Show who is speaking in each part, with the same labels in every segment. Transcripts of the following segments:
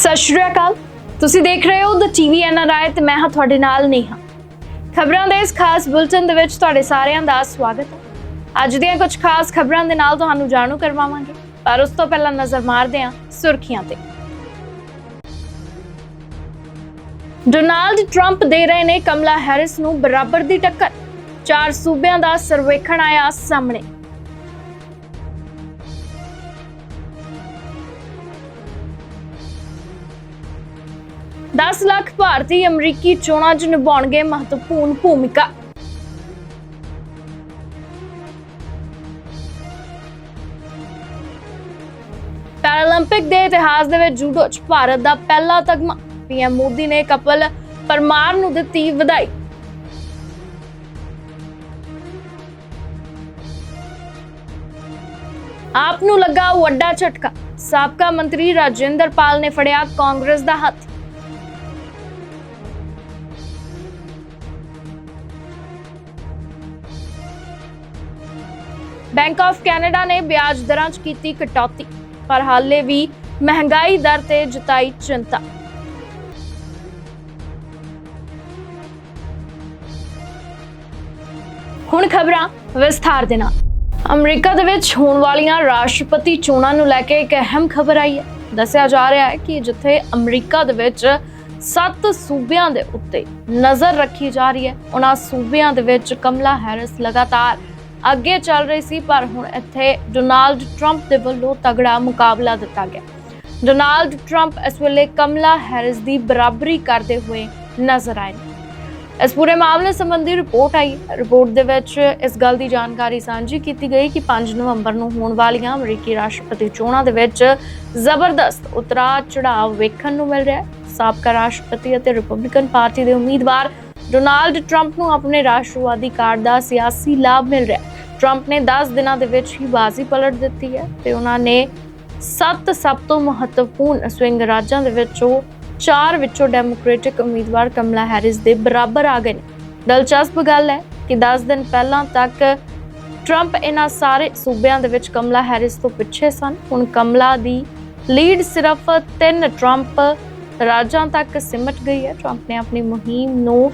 Speaker 1: ਸਤਿ ਸ਼੍ਰੀ ਅਕਾਲ। ਤੁਸੀਂ ਦੇਖ ਰਹੇ ਹੋ ਦ ਟੀਵੀ ਐਨਆਰਆਈ ਤੇ ਮੈਂ ਹਾਂ ਤੁਹਾਡੇ ਨਾਲ ਨੇਹਾ। ਖਬਰਾਂ ਦੇ ਇਸ ਖਾਸ ਬੁਲਟਨ ਦੇ ਵਿੱਚ ਤੁਹਾਡੇ ਸਾਰਿਆਂ ਦਾ ਸਵਾਗਤ ਹੈ। ਅੱਜ ਦੀਆਂ ਕੁਝ ਖਾਸ ਖਬਰਾਂ ਦੇ ਨਾਲ ਤੁਹਾਨੂੰ ਜਾਣੂ ਕਰਵਾਵਾਂਗੇ, ਪਰ ਉਸ ਤੋਂ ਪਹਿਲਾਂ ਨਜ਼ਰ ਮਾਰਦੇ ਹਾਂ ਸੁਰਖੀਆਂ ਤੇ। ਡੋਨਾਲਡ ਟਰੰਪ ਦੇ ਰਹੇ ਨੇ ਕਮਲਾ ਹੈਰਿਸ ਨੂੰ ਬਰਾਬਰ ਦੀ ਟੱਕਰ। ਚਾਰ ਸੂਬਿਆਂ ਦਾ ਸਰਵੇਖਣ ਆਇਆ ਸਾਹਮਣੇ। ਦਸ ਲੱਖ ਭਾਰਤੀ ਅਮਰੀਕੀ ਚੋਣਾਂ 'ਚ ਨਿਭਾਉਣਗੇ ਮਹੱਤਵਪੂਰਨ ਭੂਮਿਕਾ। ਪੈਰਾਲੰਪਿਕ ਦੇ ਇਤਿਹਾਸ ਦੇ ਵਿੱਚ ਜੂਡੋ 'ਚ ਭਾਰਤ ਦਾ ਪਹਿਲਾ ਤਗਮਾ। ਪੀਐਮ ਮੋਦੀ ਨੇ ਕਪਲ ਪਰਮਾਰ ਨੂੰ ਦਿੱਤੀ ਵਧਾਈ। ਆਪ ਨੂੰ ਲੱਗਾ ਵੱਡਾ ਝਟਕਾ। ਸਾਬਕਾ ਮੰਤਰੀ ਰਾਜਿੰਦਰ ਪਾਲ ਨੇ ਫੜਿਆ ਕਾਂਗਰਸ ਦਾ ਹੱਥ। ਬੈਂਕ ਆਫ ਕੈਨੇਡਾ ਨੇ ਵਿਆਜ ਦਰਾਂ 'ਚ ਕੀਤੀ ਕਟੌਤੀ, ਪਰ ਹਾਲੇ ਵੀ ਮਹਿੰਗਾਈ ਦਰ ਤੇ ਜਤਾਈ ਚਿੰਤਾ। ਹੁਣ ਖਬਰਾਂ ਵਿਸਥਾਰ ਦੇ ਨਾਲ। ਅਮਰੀਕਾ ਦੇ ਵਿੱਚ ਹੋਣ ਵਾਲੀਆਂ ਰਾਸ਼ਟਰਪਤੀ ਚੋਣਾਂ ਨੂੰ ਲੈ ਕੇ ਇੱਕ ਅਹਿਮ ਖਬਰ ਆਈ ਹੈ। ਦੱਸਿਆ ਜਾ ਰਿਹਾ ਹੈ ਕਿ ਜਿੱਥੇ ਅਮਰੀਕਾ ਦੇ ਵਿੱਚ ਸੱਤ ਸੂਬਿਆਂ ਦੇ ਉੱਤੇ ਨਜ਼ਰ ਰੱਖੀ ਜਾ ਰਹੀ ਹੈ ਉਹਨਾਂ ਸੂਬਿਆਂ ਦੇ ਵਿੱਚ ਕਮਲਾ ਹੈਰਿਸ ਲਗਾਤਾਰ ਅੱਗੇ ਚੱਲ ਰਹੀ ਸੀ, ਪਰ ਹੁਣ ਇੱਥੇ ਡੋਨਾਲਡ ਟਰੰਪ ਦੇ ਵੱਲੋਂ ਤਗੜਾ ਮੁਕਾਬਲਾ ਦਿੱਤਾ ਗਿਆ। ਡੋਨਾਲਡ ਟਰੰਪ ਇਸ ਵੇਲੇ ਕਮਲਾ ਹੈਰਿਸ ਦੀ ਬਰਾਬਰੀ ਕਰਦੇ ਹੋਏ ਨਜ਼ਰ ਆਏ ਨੇ। ਇਸ ਪੂਰੇ ਮਾਮਲੇ ਸੰਬੰਧੀ ਰਿਪੋਰਟ ਆਈ। ਹੈ। ਰਿਪੋਰਟ ਦੇ ਵਿੱਚ ਇਸ ਗੱਲ ਦੀ ਜਾਣਕਾਰੀ ਸਾਂਝੀ ਕੀਤੀ ਗਈ ਕਿ 5 ਨਵੰਬਰ ਨੂੰ ਹੋਣ ਵਾਲੀਆਂ ਅਮਰੀਕੀ ਰਾਸ਼ਟਰਪਤੀ ਚੋਣਾਂ ਦੇ ਵਿੱਚ ਜ਼ਬਰਦਸਤ ਉਤਰਾ ਚੜਾਅ ਵੇਖਣ ਨੂੰ ਮਿਲ ਰਿਹਾ ਹੈ। ਸਾਬਕਾ ਰਾਸ਼ਟਰਪਤੀ ਅਤੇ ਰਿਪਬਲਿਕਨ ਪਾਰਟੀ ਦੇ ਉਮੀਦਵਾਰ ਡੋਨਾਲਡ ਟਰੰਪ ਨੂੰ ਆਪਣੇ ਰਾਸ਼ਟਰਵਾਦੀ ਕਾਰਡ ਦਾ ਸਿਆਸੀ ਲਾਭ ਮਿਲ ਰਿਹਾ ਟਰੰਪ ਨੇ 10 ਦਿਨਾਂ ਦੇ ਵਿੱਚ ਹੀ ਬਾਜ਼ੀ ਪਲਟ ਦਿੱਤੀ ਹੈ ਤੇ ਉਹਨਾਂ ਨੇ ਸੱਤ ਸਭ ਤੋਂ ਮਹੱਤਵਪੂਰਨ ਸਵਿੰਗ ਰਾਜਾਂ ਦੇ ਵਿੱਚੋਂ ਚਾਰ ਵਿੱਚੋਂ ਡੈਮੋਕ੍ਰੈਟਿਕ ਉਮੀਦਵਾਰ ਕਮਲਾ ਹੈਰਿਸ ਦੇ ਬਰਾਬਰ ਆ ਗਏ ਨੇ। ਦਿਲਚਸਪ ਗੱਲ ਹੈ ਕਿ 10 ਦਿਨ ਪਹਿਲਾਂ ਤੱਕ ਟਰੰਪ ਇਹਨਾਂ ਸਾਰੇ ਸੂਬਿਆਂ ਦੇ ਵਿੱਚ ਕਮਲਾ ਹੈਰਿਸ ਤੋਂ ਪਿੱਛੇ ਸਨ। ਹੁਣ ਕਮਲਾ ਦੀ ਲੀਡ ਸਿਰਫ ਤਿੰਨ ਟਰੰਪ ਰਾਜਾਂ ਤੱਕ ਸਿਮਟ ਗਈ ਹੈ। ਟਰੰਪ ਨੇ ਆਪਣੀ ਮੁਹਿੰਮ ਨੂੰ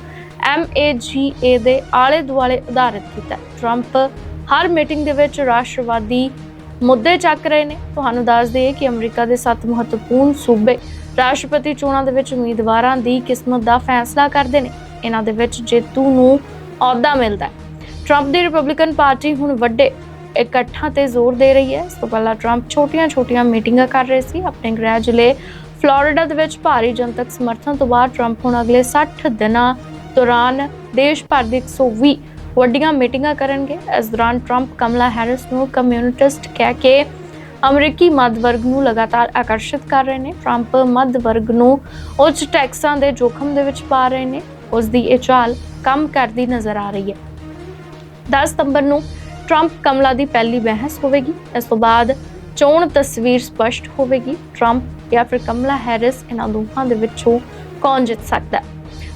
Speaker 1: MAGA ਦੇ ਆਲੇ ਦੁਆਲੇ ਆਧਾਰਿਤ ਕੀਤਾ। ਟਰੰਪ ਹਰ ਮੀਟਿੰਗ ਦੇ ਵਿੱਚ ਰਾਸ਼ਟਰਵਾਦੀ ਮੁੱਦੇ ਚੱਕ ਰਹੇ ਨੇ। ਤੁਹਾਨੂੰ ਦੱਸ ਦਈਏ ਕਿ ਅਮਰੀਕਾ ਦੇ ਸੱਤ ਮਹੱਤਵਪੂਰਨ ਸੂਬੇ ਰਾਸ਼ਟਰਪਤੀ ਚੋਣਾਂ ਦੇ ਵਿੱਚ ਉਮੀਦਵਾਰਾਂ ਦੀ ਕਿਸਮਤ ਦਾ ਫੈਸਲਾ ਕਰਦੇ ਨੇ। ਇਹਨਾਂ ਦੇ ਵਿੱਚ ਜੇਤੂ ਨੂੰ ਅਹੁਦਾ ਮਿਲਦਾ ਹੈ। ਟਰੰਪ ਦੀ ਰਿਪਬਲਿਕਨ ਪਾਰਟੀ ਹੁਣ ਵੱਡੇ ਇਕੱਠਾਂ ਤੇ ਜ਼ੋਰ ਦੇ ਰਹੀ ਹੈ। ਇਸ ਤੋਂ ਪਹਿਲਾਂ ਟਰੰਪ ਛੋਟੀਆਂ-ਛੋਟੀਆਂ ਮੀਟਿੰਗਾਂ ਕਰ ਰਹੇ ਸੀ। ਆਪਣੇ ਗ੍ਰਹਿ ਜ਼ਿਲ੍ਹੇ ਫਲੋਰੀਡਾ ਦੇ ਵਿੱਚ ਭਾਰੀ ਜਨਤਕ ਸਮਰਥਨ ਤੋਂ ਬਾਅਦ ਟਰੰਪ ਹੁਣ ਅਗਲੇ 60 ਦਿਨਾਂ ਦੌਰਾਨ ਦੇਸ਼ ਭਰ ਦੀ 120 ਵੱਡੀਆਂ ਮੀਟਿੰਗਾਂ ਕਰਨਗੇ। ਇਸ ਦੌਰਾਨ ਟਰੰਪ, ਕਮਲਾ ਹੈਰਿਸ ਨੂੰ ਕਮਿਊਨਿਸਟ ਕਹਿ ਕੇ ਅਮਰੀਕੀ ਮੱਧ ਵਰਗ ਨੂੰ ਲਗਾਤਾਰ ਆਕਰਸ਼ਿਤ ਕਰ ਰਹੇ ਨੇ। ਟਰੰਪ ਮੱਧ ਵਰਗ ਨੂੰ ਉੱਚ ਟੈਕਸਾਂ ਦੇ ਜੋਖਮ ਦੇ ਵਿੱਚ ਪਾ ਰਹੇ ਨੇ। ਉਸ ਦੀ ਇਹ ਚਾਲ ਕੰਮ ਕਰਦੀ ਨਜ਼ਰ ਆ ਰਹੀ ਹੈ। 10 ਸਤੰਬਰ ਨੂੰ ਟਰੰਪ, ਕਮਲਾ ਦੀ ਪਹਿਲੀ ਬਹਿਸ ਹੋਵੇਗੀ। ਇਸ ਤੋਂ ਬਾਅਦ ਚੋਣ ਤਸਵੀਰ ਸਪਸ਼ਟ ਹੋਵੇਗੀ। ਟਰੰਪ ਜਾਂ ਫਿਰ ਕਮਲਾ ਹੈਰਿਸ ਇਹਨਾਂ ਦੋਹਾਂ ਦੇ ਵਿੱਚੋਂ ਕੌਣ ਜਿੱਤ ਸਕਦਾ ਹੈ?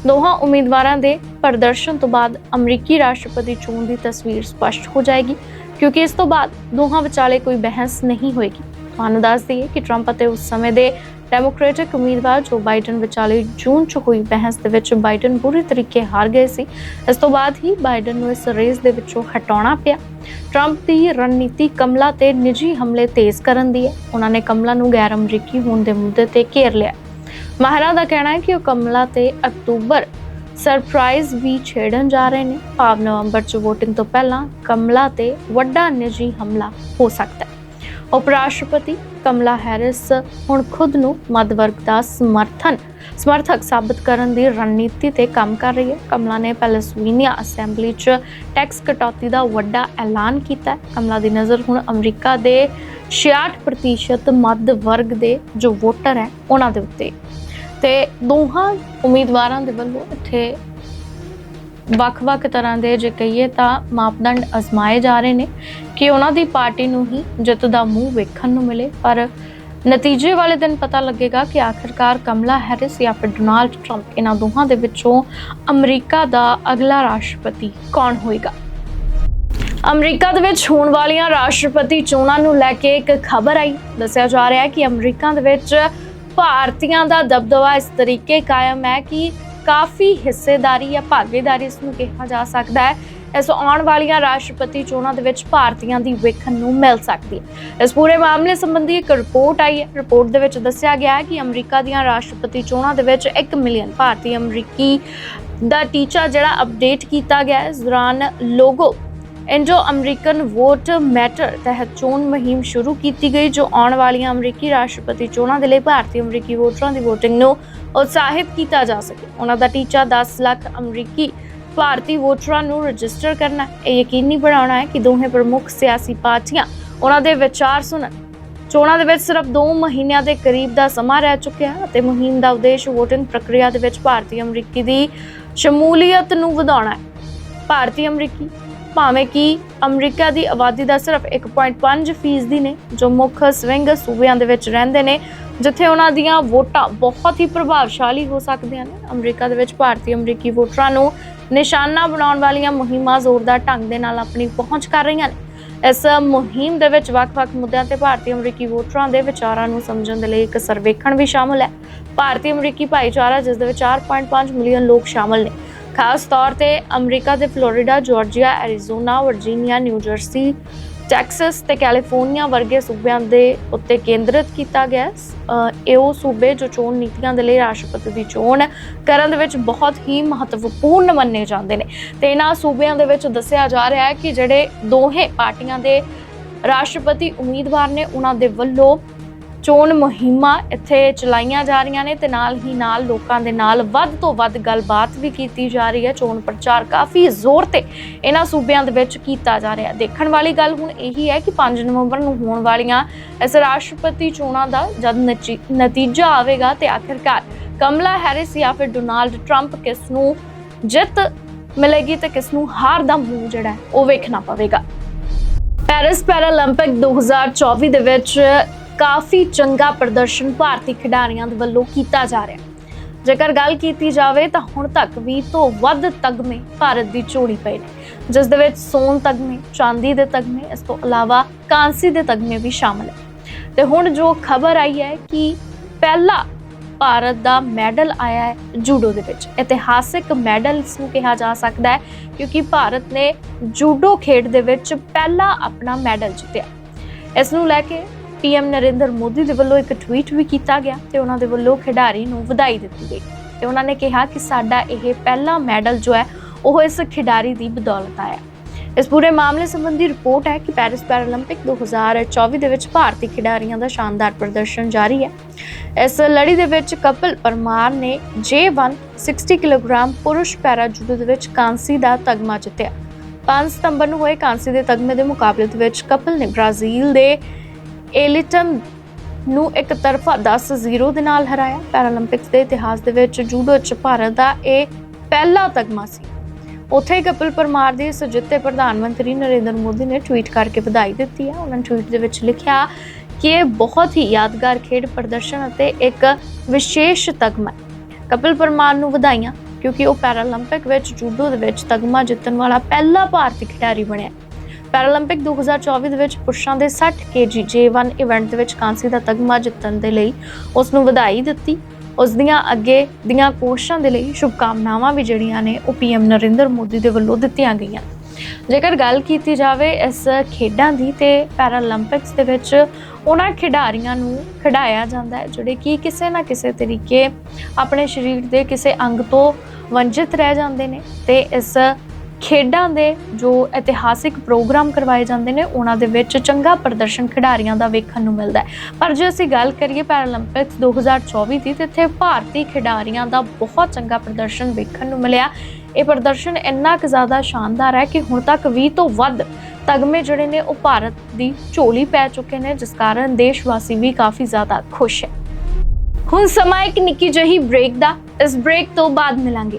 Speaker 1: ਦੋਹਾਂ ਉਮੀਦਵਾਰਾਂ ਦੇ ਪ੍ਰਦਰਸ਼ਨ ਤੋਂ ਬਾਅਦ ਅਮਰੀਕੀ ਰਾਸ਼ਟਰਪਤੀ ਚੋਣ ਦੀ ਤਸਵੀਰ ਸਪਸ਼ਟ ਹੋ ਜਾਏਗੀ, ਕਿਉਂਕਿ ਇਸ ਤੋਂ ਬਾਅਦ ਦੋਹਾਂ ਵਿਚਾਲੇ ਕੋਈ ਬਹਿਸ ਨਹੀਂ ਹੋਏਗੀ। ਤੁਹਾਨੂੰ ਦੱਸ ਦਈਏ ਕਿ ਟਰੰਪ ਅਤੇ ਉਸ ਸਮੇਂ ਦੇ ਡੈਮੋਕ੍ਰੈਟਿਕ ਉਮੀਦਵਾਰ ਜੋ ਬਾਈਡਨ ਵਿਚਾਲੇ ਜੂਨ 'ਚ ਹੋਈ ਬਹਿਸ ਦੇ ਵਿੱਚ ਬਾਈਡਨ ਬੁਰੀ ਤਰੀਕੇ ਹਾਰ ਗਏ ਸੀ, ਇਸ ਤੋਂ ਬਾਅਦ ਹੀ ਬਾਈਡਨ ਨੂੰ ਇਸ ਰੇਸ ਦੇ ਵਿੱਚੋਂ ਹਟਾਉਣਾ ਪਿਆ। ਟਰੰਪ ਦੀ ਰਣਨੀਤੀ ਕਮਲਾ ਤੇ ਨਿੱਜੀ ਹਮਲੇ ਤੇਜ਼ ਕਰਨ ਦੀ ਹੈ। ਉਹਨਾਂ ਨੇ ਕਮਲਾ ਨੂੰ ਗੈਰ ਅਮਰੀਕੀ ਹੋਣ ਦੇ ਮੁੱਦੇ ਤੇ ਘੇਰ ਲਿਆ। ਮਾਹਰਾਂ ਦਾ ਕਹਿਣਾ ਹੈ ਕਿ ਉਹ ਕਮਲਾ ਤੇ ਅਕਤੂਬਰ ਸਰਪ੍ਰਾਈਜ਼ ਵੀ ਛੇੜਨ ਜਾ ਰਹੇ ਨੇ। ਭਾਵ ਨਵੰਬਰ 'ਚ VOTING ਤੋਂ ਪਹਿਲਾਂ ਕਮਲਾ ਤੇ ਵੱਡਾ ਨਿੱਜੀ ਹਮਲਾ ਹੋ ਸਕਦਾ ਹੈ। ਉਪ ਰਾਸ਼ਟਰਪਤੀ ਕਮਲਾ ਹੈਰਿਸ ਹੁਣ ਖੁਦ ਨੂੰ ਮੱਧ ਵਰਗ ਦਾ ਸਮਰਥਨ, ਸਮਰਥਕ ਸਾਬਤ ਕਰਨ ਦੀ ਰਣਨੀਤੀ ਤੇ ਕੰਮ ਕਰ ਰਹੀ ਹੈ। ਕਮਲਾ ਨੇ ਪੈਲਸਵੀਨੀਆ ਅਸੈਂਬਲੀ 'ਚ ਟੈਕਸ ਕਟੌਤੀ ਦਾ ਵੱਡਾ ਐਲਾਨ ਕੀਤਾ ਕਮਲਾ ਦੀ ਨਜ਼ਰ ਹੁਣ ਅਮਰੀਕਾ ਦੇ 66% ਮੱਧ ਵਰਗ ਦੇ ਜੋ ਵੋਟਰ ਹੈ, ਉਹਨਾਂ ਦੇ ਉੱਤੇ। ਤੇ ਦੋਹਾਂ ਉਮੀਦਵਾਰਾਂ ਦੇ ਵੱਲੋਂ ਇੱਥੇ ਵੱਖ-ਵੱਖ ਤਰ੍ਹਾਂ ਦੇ ਜੇ ਕਹੀਏ ਤਾਂ ਮਾਪਦੰਡ ਅਜ਼ਮਾਏ ਜਾ ਰਹੇ ਨੇ ਕਿ ਉਹਨਾਂ ਦੀ ਪਾਰਟੀ ਨੂੰ ਹੀ ਜਿੱਤ ਦਾ ਮੂੰਹ ਵੇਖਣ ਨੂੰ ਮਿਲੇ। ਪਰ ਨਤੀਜੇ ਵਾਲੇ ਦਿਨ ਪਤਾ ਲੱਗੇਗਾ ਕਿ ਆਖਿਰਕਾਰ ਕਮਲਾ ਹੈਰਿਸ ਜਾਂ ਫਿਰ ਡੋਨਾਲਡ ਟਰੰਪ ਇਹਨਾਂ ਦੋਹਾਂ ਦੇ ਵਿੱਚੋਂ ਅਮਰੀਕਾ ਦਾ ਅਗਲਾ ਰਾਸ਼ਟਰਪਤੀ ਕੌਣ ਹੋਏਗਾ? ਅਮਰੀਕਾ ਦੇ ਵਿੱਚ ਹੋਣ ਵਾਲੀਆਂ ਰਾਸ਼ਟਰਪਤੀ ਚੋਣਾਂ ਨੂੰ ਲੈ ਕੇ ਇੱਕ ਖਬਰ ਆਈ। ਦੱਸਿਆ ਜਾ ਰਿਹਾ ਹੈ ਕਿ ਅਮਰੀਕਾ ਦੇ ਵਿੱਚ ਭਾਰਤੀਆਂ ਦਾ ਦਬਦਬਾ ਇਸ ਤਰੀਕੇ ਕਾਇਮ ਹੈ ਕਿ ਕਾਫੀ ਹਿੱਸੇਦਾਰੀ ਜਾਂ ਭਾਗੀਦਾਰੀ ਇਸ ਨੂੰ ਕਿਹਾ ਜਾ ਸਕਦਾ ਹੈ। ਇਸ ਆਉਣ ਵਾਲੀਆਂ ਰਾਸ਼ਟਰਪਤੀ ਚੋਣਾਂ ਦੇ ਵਿੱਚ ਭਾਰਤੀਆਂ ਦੀ ਵੇਖਣ ਨੂੰ ਮਿਲ ਸਕਦੀ ਹੈ। ਇਸ ਪੂਰੇ ਮਾਮਲੇ ਸੰਬੰਧੀ ਇੱਕ ਰਿਪੋਰਟ ਆਈ ਹੈ। ਰਿਪੋਰਟ ਦੇ ਵਿੱਚ ਦੱਸਿਆ ਗਿਆ ਹੈ ਕਿ ਅਮਰੀਕਾ ਦੀਆਂ ਰਾਸ਼ਟਰਪਤੀ ਚੋਣਾਂ ਦੇ ਵਿੱਚ 1 ਮਿਲੀਅਨ ਭਾਰਤੀ ਅਮਰੀਕੀ ਦਾ ਟੀਚਾ ਜਿਹੜਾ ਅਪਡੇਟ ਕੀਤਾ ਗਿਆ ਇਸ ਦੌਰਾਨ logo Indo American vote matter ਤਹਿਤ ਚੋਣ ਮੁਹਿੰਮ ਸ਼ੁਰੂ ਕੀਤੀ ਗਈ ਜੋ ਆਉਣ ਵਾਲੀਆਂ ਅਮਰੀਕੀ ਰਾਸ਼ਟਰਪਤੀ ਚੋਣਾਂ ਦੇ ਲਈ ਭਾਰਤੀ ਅਮਰੀਕੀ ਵੋਟਰਾਂ ਦੀ VOTING ਨੂੰ ਉਤਸ਼ਾਹਿਤ ਕੀਤਾ ਜਾ ਸਕੇ ਉਹਨਾਂ ਦਾ ਟੀਚਾ 10 ਲੱਖ ਅਮਰੀਕੀ ਭਾਰਤੀ ਵੋਟਰਾਂ ਨੂੰ ਰਜਿਸਟਰ ਕਰਨਾ ਇਹ ਯਕੀਨੀ ਬਣਾਉਣਾ ਹੈ ਕਿ ਦੋਹੇ ਪ੍ਰਮੁੱਖ ਸਿਆਸੀ ਪਾਰਟੀਆਂ ਉਹਨਾਂ ਦੇ ਵਿਚਾਰ ਸੁਣਨ ਚੋਣਾਂ ਦੇ ਵਿੱਚ ਸਿਰਫ 2 ਮਹੀਨਿਆਂ ਦੇ ਕਰੀਬ ਦਾ ਸਮਾਂ ਰਹਿ ਚੁੱਕਿਆ ਹੈ ਅਤੇ ਮੁਹਿੰਮ ਦਾ ਉਦੇਸ਼ VOTING ਪ੍ਰਕਿਰਿਆ ਦੇ ਵਿੱਚ ਭਾਰਤੀ ਅਮਰੀਕੀ ਦੀ ਸ਼ਮੂਲੀਅਤ ਨੂੰ ਵਧਾਉਣਾ ਹੈ ਭਾਰਤੀ ਅਮਰੀਕੀ ਭਾਵੇਂ ਕਿ ਅਮਰੀਕਾ ਦੀ ਆਬਾਦੀ ਦਾ ਸਿਰਫ 1.5 ਫੀਸਦੀ ਨੇ, ਜੋ ਮੁੱਖ ਸਵਿੰਗ ਸੂਬਿਆਂ ਦੇ ਵਿੱਚ ਰਹਿੰਦੇ ਨੇ, ਜਿੱਥੇ ਉਹਨਾਂ ਦੀਆਂ ਵੋਟਾਂ ਬਹੁਤ ਹੀ ਪ੍ਰਭਾਵਸ਼ਾਲੀ ਹੋ ਸਕਦੀਆਂ ਨੇ। ਅਮਰੀਕਾ ਦੇ ਵਿੱਚ ਭਾਰਤੀ ਅਮਰੀਕੀ ਵੋਟਰਾਂ ਨੂੰ ਨਿਸ਼ਾਨਾ ਬਣਾਉਣ ਵਾਲੀਆਂ ਮੁਹਿੰਮਾਂ ਜ਼ੋਰਦਾਰ ਢੰਗ ਦੇ ਨਾਲ ਆਪਣੀ ਪਹੁੰਚ ਕਰ ਰਹੀਆਂ ਨੇ। ਇਸ ਮੁਹਿੰਮ ਦੇ ਵਿੱਚ ਵੱਖ-ਵੱਖ ਮੁੱਦਿਆਂ ਤੇ ਭਾਰਤੀ ਅਮਰੀਕੀ ਵੋਟਰਾਂ ਦੇ ਵਿਚਾਰਾਂ ਨੂੰ ਸਮਝਣ ਦੇ ਲਈ ਇੱਕ ਸਰਵੇਖਣ ਵੀ ਸ਼ਾਮਲ ਹੈ। ਭਾਰਤੀ ਅਮਰੀਕੀ ਭਾਈਚਾਰਾ, ਜਿਸ ਦੇ ਵਿੱਚ 4.5 ਮਿਲੀਅਨ ਲੋਕ ਸ਼ਾਮਲ ਨੇ। ਖਾਸ ਤੌਰ ਤੇ ਅਮਰੀਕਾ ਦੇ Florida, Georgia, Arizona, Virginia, New Jersey, Texas ਤੇ ਕੈਲੀਫੋਰਨੀਆ ਵਰਗੇ ਸੂਬਿਆਂ ਦੇ ਉੱਤੇ ਕੇਂਦਰਿਤ ਕੀਤਾ ਗਿਆ ਇਹ ਉਹ ਸੂਬੇ ਜੋ ਚੋਣ ਨੀਤੀਆਂ ਦੇ ਲਈ ਰਾਸ਼ਟਰਪਤੀ ਦੀ ਚੋਣ ਕਰਨ ਦੇ ਵਿੱਚ ਬਹੁਤ ਹੀ ਮਹੱਤਵਪੂਰਨ ਮੰਨੇ ਜਾਂਦੇ ਨੇ। ਤੇ ਇਹਨਾਂ ਸੂਬਿਆਂ ਦੇ ਵਿੱਚ ਦੱਸਿਆ ਜਾ ਰਿਹਾ ਹੈ ਕਿ ਜਿਹੜੇ ਦੋਹੇ ਪਾਰਟੀਆਂ ਦੇ ਰਾਸ਼ਟਰਪਤੀ ਉਮੀਦਵਾਰ ਨੇ ਉਹਨਾਂ ਦੇ ਵੱਲੋਂ ਚੋਣ ਮੁਹਿੰਮਾਂ ਇੱਥੇ ਚਲਾਈਆਂ ਜਾ ਰਹੀਆਂ ਨੇ ਤੇ ਨਾਲ ਹੀ ਨਾਲ ਲੋਕਾਂ ਦੇ ਨਾਲ ਵੱਧ ਤੋਂ ਵੱਧ ਗੱਲਬਾਤ ਵੀ ਕੀਤੀ ਜਾ ਰਹੀ ਹੈ। ਚੋਣ ਪ੍ਰਚਾਰ ਕਾਫੀ ਜ਼ੋਰ ਤੇ ਇਹਨਾਂ ਸੂਬਿਆਂ ਦੇ ਵਿੱਚ ਕੀਤਾ ਜਾ ਰਿਹਾ ਦੇਖਣ ਵਾਲੀ ਗੱਲ ਹੁਣ ਇਹੀ ਹੈ ਕਿ 5 ਨਵੰਬਰ ਨੂੰ ਹੋਣ ਵਾਲੀਆਂ ਇਸ ਰਾਸ਼ਟਰਪਤੀ ਚੋਣਾਂ ਦਾ ਜਦ ਨਚੀ- ਨਤੀਜਾ ਆਵੇਗਾ ਤੇ ਆਖਿਰਕਾਰ ਕਮਲਾ ਹੈਰਿਸ ਜਾਂ ਫਿਰ ਡੋਨਾਲਡ ਟਰੰਪ ਕਿਸ ਨੂੰ ਜਿੱਤ ਮਿਲੇਗੀ ਤੇ ਕਿਸ ਨੂੰ ਹਾਰ ਦਾ ਮੂੰਹ ਜਿਹੜਾ ਉਹ ਵੇਖਣਾ ਪਵੇਗਾ। ਪੈਰਿਸ ਪੈਰਾਲੰਪਿਕ 2024 ਦੇ ਵਿੱਚ ਕਾਫੀ ਚੰਗਾ ਪ੍ਰਦਰਸ਼ਨ ਭਾਰਤੀ ਖਿਡਾਰੀਆਂ ਦੇ ਵੱਲੋਂ ਕੀਤਾ ਜਾ ਰਿਹਾ। ਹੈ ਜੇਕਰ ਗੱਲ ਕੀਤੀ ਜਾਵੇ ਤਾਂ ਹੁਣ ਤੱਕ 20 ਤੋਂ ਵੱਧ ਤਗਮੇ ਭਾਰਤ ਦੀ ਝੋਲੀ ਪਏ ਨੇ, ਜਿਸ ਦੇ ਵਿੱਚ ਸੋਨ ਤਗਮੇ, ਚਾਂਦੀ ਦੇ ਤਗਮੇ, ਇਸ ਤੋਂ ਇਲਾਵਾ ਕਾਂਸੀ ਦੇ ਤਗਮੇ ਵੀ ਸ਼ਾਮਲ ਹੈ ਤੇ ਹੁਣ ਜੋ ਖਬਰ ਆਈ ਹੈ ਕਿ ਪਹਿਲਾ ਭਾਰਤ ਦਾ ਮੈਡਲ ਆਇਆ ਹੈ ਜੂਡੋ ਦੇ ਵਿੱਚ। ਇਤਿਹਾਸਿਕ ਮੈਡਲ ਇਸ ਨੂੰ ਕਿਹਾ ਜਾ ਸਕਦਾ ਹੈ ਕਿਉਂਕਿ ਭਾਰਤ ਨੇ ਜੂਡੋ ਖੇਡ ਦੇ ਵਿੱਚ ਪਹਿਲਾ ਆਪਣਾ ਮੈਡਲ ਜਿੱਤਿਆ। ਇਸ ਨੂੰ ਲੈ ਕੇ ਪੀਐਮ ਨਰਿੰਦਰ ਮੋਦੀ ਦੇ ਵੱਲੋਂ ਇੱਕ ਟਵੀਟ ਵੀ ਕੀਤਾ ਗਿਆ ਤੇ ਉਹਨਾਂ ਦੇ ਵੱਲੋਂ ਖਿਡਾਰੀ ਨੂੰ ਵਧਾਈ ਦਿੱਤੀ ਗਈ। ਤੇ ਉਹਨਾਂ ਨੇ ਕਿਹਾ ਕਿ ਸਾਡਾ ਇਹ ਪਹਿਲਾ ਮੈਡਲ ਜੋ ਹੈ, ਉਹ ਇਸ ਖਿਡਾਰੀ ਦੀ ਬਦੌਲਤ ਆਇਆ ਇਸ ਪੂਰੇ ਮਾਮਲੇ ਸੰਬੰਧੀ ਰਿਪੋਰਟ ਹੈ ਕਿ ਪੈਰਿਸ ਪੈਰਾਲੰਪਿਕ 2024 ਦੇ ਵਿੱਚ ਭਾਰਤੀ ਖਿਡਾਰੀਆਂ ਦਾ ਸ਼ਾਨਦਾਰ ਪ੍ਰਦਰਸ਼ਨ ਜਾਰੀ ਹੈ। ਇਸ ਲੜੀ ਦੇ ਵਿੱਚ ਕਪਿਲ ਪਰਮਾਰ ਨੇ J1 60 ਕਿਲੋਗ੍ਰਾਮ ਪੁਰਸ਼ ਪੈਰਾ ਜੂਡੋ ਦੇ ਵਿੱਚ ਕਾਂਸੀ ਦਾ ਤਗਮਾ ਜਿੱਤਿਆ। 5 ਸਤੰਬਰ ਨੂੰ ਹੋਏ ਕਾਂਸੀ ਦੇ ਤਗਮੇ ਦੇ ਮੁਕਾਬਲੇ ਦੇ ਵਿੱਚ ਕਪਿਲ ਨੇ ਬ੍ਰਾਜ਼ੀਲ ਦੇ ਏਲਿਟਨ ਨੂੰ ਇੱਕ ਤਰਫਾ 10-0 ਦੇ ਨਾਲ ਹਰਾਇਆ। ਪੈਰਾਲੰਪਿਕਸ ਦੇ ਇਤਿਹਾਸ ਦੇ ਵਿੱਚ ਜੂਡੋ 'ਚ ਭਾਰਤ ਦਾ ਇਹ ਪਹਿਲਾ ਤਗਮਾ ਸੀ। ਉੱਥੇ ਕਪਿਲ ਪਰਮਾਰ ਦੀ ਇਸ ਜਿੱਤ ਪ੍ਰਧਾਨ ਮੰਤਰੀ ਨਰਿੰਦਰ ਮੋਦੀ ਨੇ ਟਵੀਟ ਕਰਕੇ ਵਧਾਈ ਦਿੱਤੀ ਹੈ। ਉਹਨਾਂ ਟਵੀਟ ਦੇ ਵਿੱਚ ਲਿਖਿਆ ਕਿ ਇਹ ਬਹੁਤ ਹੀ ਯਾਦਗਾਰ ਖੇਡ ਪ੍ਰਦਰਸ਼ਨ ਅਤੇ ਇੱਕ ਵਿਸ਼ੇਸ਼ ਤਗਮਾ ਹੈ। ਕਪਿਲ ਪਰਮਾਰ ਨੂੰ ਵਧਾਈਆਂ ਕਿਉਂਕਿ ਉਹ ਪੈਰਾਲੰਪਿਕ ਵਿੱਚ ਜੂਡੋ ਦੇ ਵਿੱਚ ਤਗਮਾ ਜਿੱਤਣ ਵਾਲਾ ਪਹਿਲਾ ਭਾਰਤੀ ਖਿਡਾਰੀ ਬਣਿਆ। ਪੈਰਾਲੰਪਿਕ 2024 ਦੇ ਵਿੱਚ ਪੁਰਸ਼ਾਂ ਦੇ 60 kg J1 ਇਵੈਂਟ ਦੇ ਵਿੱਚ ਕਾਂਸੀ ਦਾ ਤਗਮਾ ਜਿੱਤਣ ਦੇ ਲਈ ਉਸ ਨੂੰ ਵਧਾਈ ਦਿੱਤੀ। ਉਸ ਦੀਆਂ ਅੱਗੇ ਦੀਆਂ ਕੋਸ਼ਿਸ਼ਾਂ ਦੇ ਲਈ ਸ਼ੁਭਕਾਮਨਾਵਾਂ ਵੀ ਜਿਹੜੀਆਂ ਨੇ ਉਹ ਪੀਐਮ ਨਰਿੰਦਰ ਮੋਦੀ ਦੇ ਵੱਲੋਂ ਦਿੱਤੀਆਂ ਗਈਆਂ। ਜੇਕਰ ਗੱਲ ਕੀਤੀ ਜਾਵੇ ਇਸ ਖੇਡਾਂ ਦੀ ਤੇ ਪੈਰਾਲੰਪਿਕਸ ਦੇ ਵਿੱਚ ਉਹਨਾਂ ਖਿਡਾਰੀਆਂ ਨੂੰ ਖਿਡਾਇਆ ਜਾਂਦਾ ਹੈ, ਜਿਹੜੇ ਕਿ ਕਿਸੇ ਨਾ ਕਿਸੇ ਤਰੀਕੇ ਆਪਣੇ ਸਰੀਰ ਦੇ ਕਿਸੇ ਅੰਗ ਤੋਂ ਵੰਚਿਤ ਰਹਿ ਜਾਂਦੇ ਨੇ ਤੇ ਇਸ ਖੇਡਾਂ ਦੇ ਜੋ ਇਤਿਹਾਸਿਕ ਪ੍ਰੋਗਰਾਮ ਕਰਵਾਏ ਜਾਂਦੇ ਨੇ, ਉਹਨਾਂ ਦੇ ਵਿੱਚ ਚੰਗਾ ਪ੍ਰਦਰਸ਼ਨ ਖਿਡਾਰੀਆਂ ਦਾ ਵੇਖਣ ਨੂੰ ਮਿਲਦਾ ਹੈ। ਪਰ ਜੇ ਅਸੀਂ ਗੱਲ ਕਰੀਏ ਪੈਰਾਲੰਪਿਕਸ 2024 ਦੀ, ਤੇ ਇੱਥੇ ਭਾਰਤੀ ਖਿਡਾਰੀਆਂ ਦਾ ਬਹੁਤ ਚੰਗਾ ਪ੍ਰਦਰਸ਼ਨ ਵੇਖਣ ਨੂੰ ਮਿਲਿਆ। ਇਹ ਪ੍ਰਦਰਸ਼ਨ ਇੰਨਾ ਕੁ ਜ਼ਿਆਦਾ ਸ਼ਾਨਦਾਰ ਹੈ ਕਿ ਹੁਣ ਤੱਕ 20 ਤੋਂ ਵੱਧ ਤਗਮੇ ਜਿਹੜੇ ਨੇ, ਉਹ ਭਾਰਤ ਦੀ ਝੋਲੀ ਪੈ ਚੁੱਕੇ ਨੇ, ਜਿਸ ਕਾਰਨ ਦੇਸ਼ ਵਾਸੀ ਵੀ ਕਾਫੀ ਜ਼ਿਆਦਾ ਖੁਸ਼ ਹੈ। ਹੁਣ ਸਮਾਂ ਇੱਕ ਨਿੱਕੀ ਜਿਹੀ ਬ੍ਰੇਕ ਦਾ। ਇਸ ਬ੍ਰੇਕ ਤੋਂ ਬਾਅਦ ਮਿਲਾਂਗੇ।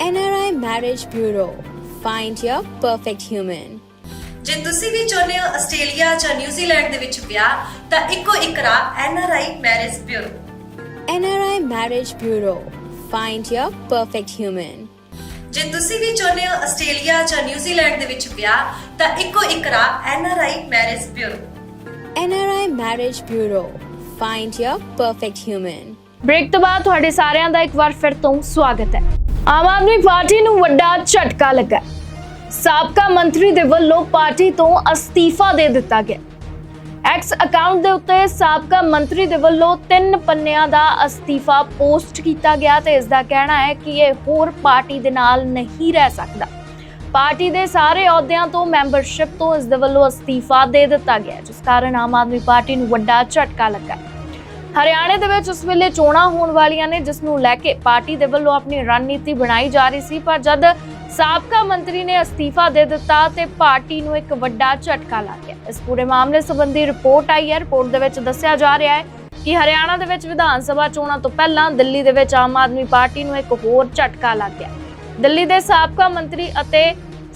Speaker 2: NRI Marriage Bureau. Find your perfect human.
Speaker 3: ਜੇ ਤੁਸੀਂ ਵੀ ਚਾਹੁੰਦੇ ਹੋ ਆਸਟ੍ਰੇਲੀਆ ਜਾਂ ਨਿਊਜ਼ੀਲੈਂਡ ਦੇ ਵਿੱਚ ਵਿਆਹ ਤਾਂ ਇੱਕੋ ਇੱਕ ਰਾਹ NRI marriage bureau
Speaker 2: NRI Marriage Bureau. Find your perfect human.
Speaker 3: ਜੇ ਤੁਸੀਂ ਵੀ ਚਾਹੁੰਦੇ ਹੋ ਆਸਟ੍ਰੇਲੀਆ ਜਾਂ ਨਿਊਜ਼ੀਲੈਂਡ ਦੇ ਵਿੱਚ ਵਿਆਹ ਤਾਂ ਇੱਕੋ ਇੱਕ ਰਾਹ NRI marriage bureau
Speaker 2: NRI Marriage Bureau. Find your perfect human.
Speaker 1: Break ਤੋਂ ਬਾਅਦ ਤੁਹਾਡੇ ਸਾਰਿਆਂ ਦਾ ਇੱਕ ਵਾਰ ਫਿਰ ਤੋਂ ਸਵਾਗਤ ਹੈ ਆਮ ਆਦਮੀ ਪਾਰਟੀ ਨੂੰ ਵੱਡਾ ਝਟਕਾ ਲੱਗਾ। ਸਾਬਕਾ ਮੰਤਰੀ ਦੇ ਵੱਲੋਂ ਪਾਰਟੀ ਤੋਂ ਅਸਤੀਫਾ ਦੇ ਦਿੱਤਾ ਗਿਆ। ਐਕਸ ਅਕਾਊਂਟ ਦੇ ਉੱਤੇ ਸਾਬਕਾ ਮੰਤਰੀ ਦੇ ਵੱਲੋਂ ਤਿੰਨ ਪੰਨਿਆਂ ਦਾ ਅਸਤੀਫਾ ਪੋਸਟ ਕੀਤਾ ਗਿਆ ਤੇ ਇਸ ਦਾ ਕਹਿਣਾ ਹੈ ਕਿ ਇਹ ਹੋਰ ਪਾਰਟੀ ਦੇ ਨਾਲ ਨਹੀਂ ਰਹਿ ਸਕਦਾ। ਪਾਰਟੀ ਦੇ ਸਾਰੇ ਅਹੁਦਿਆਂ ਤੋਂ ਮੈਂਬਰਸ਼ਿਪ ਤੋਂ ਇਸ ਦੇ ਵੱਲੋਂ ਅਸਤੀਫਾ ਦੇ ਦਿੱਤਾ ਗਿਆ, ਜਿਸ ਕਾਰਨ ਆਮ ਆਦਮੀ ਪਾਰਟੀ ਨੂੰ ਵੱਡਾ ਝਟਕਾ ਲੱਗਾ। ਹਰਿਆਣੇ ਦੇ ਵਿੱਚ ਉਸ ਵੇਲੇ ਚੋਣਾਂ ਹੋਣ ਵਾਲੀਆਂ ਨੇ, ਜਿਸ ਨੂੰ ਲੈ ਕੇ ਪਾਰਟੀ ਦੇ ਵੱਲੋਂ ਆਪਣੀ ਰਣਨੀਤੀ ਬਣਾਈ ਜਾ ਰਹੀ ਸੀ। ਪਰ ਜਦ ਸਾਬਕਾ ਮੰਤਰੀ ਨੇ ਅਸਤੀਫਾ ਦੇ ਦਿੱਤਾ ਤੇ ਪਾਰਟੀ ਨੂੰ ਇੱਕ ਵੱਡਾ ਝਟਕਾ ਲੱਗ ਇਸ ਪੂਰੇ ਮਾਮਲੇ ਸੰਬੰਧੀ ਰਿਪੋਰਟ ਆਈ ਹੈ। ਰਿਪੋਰਟ ਦੇ ਵਿੱਚ ਦੱਸਿਆ ਜਾ ਰਿਹਾ ਹੈ ਕਿ ਹਰਿਆਣਾ ਦੇ ਵਿੱਚ ਵਿਧਾਨ ਸਭਾ ਚੋਣਾਂ ਤੋਂ ਪਹਿਲਾਂ ਦਿੱਲੀ ਦੇ ਵਿੱਚ ਆਮ ਆਦਮੀ ਪਾਰਟੀ ਨੂੰ ਇੱਕ ਹੋਰ ਝਟਕਾ ਲੱਗ ਗਿਆ। ਦਿੱਲੀ ਦੇ ਸਾਬਕਾ ਮੰਤਰੀ ਅਤੇ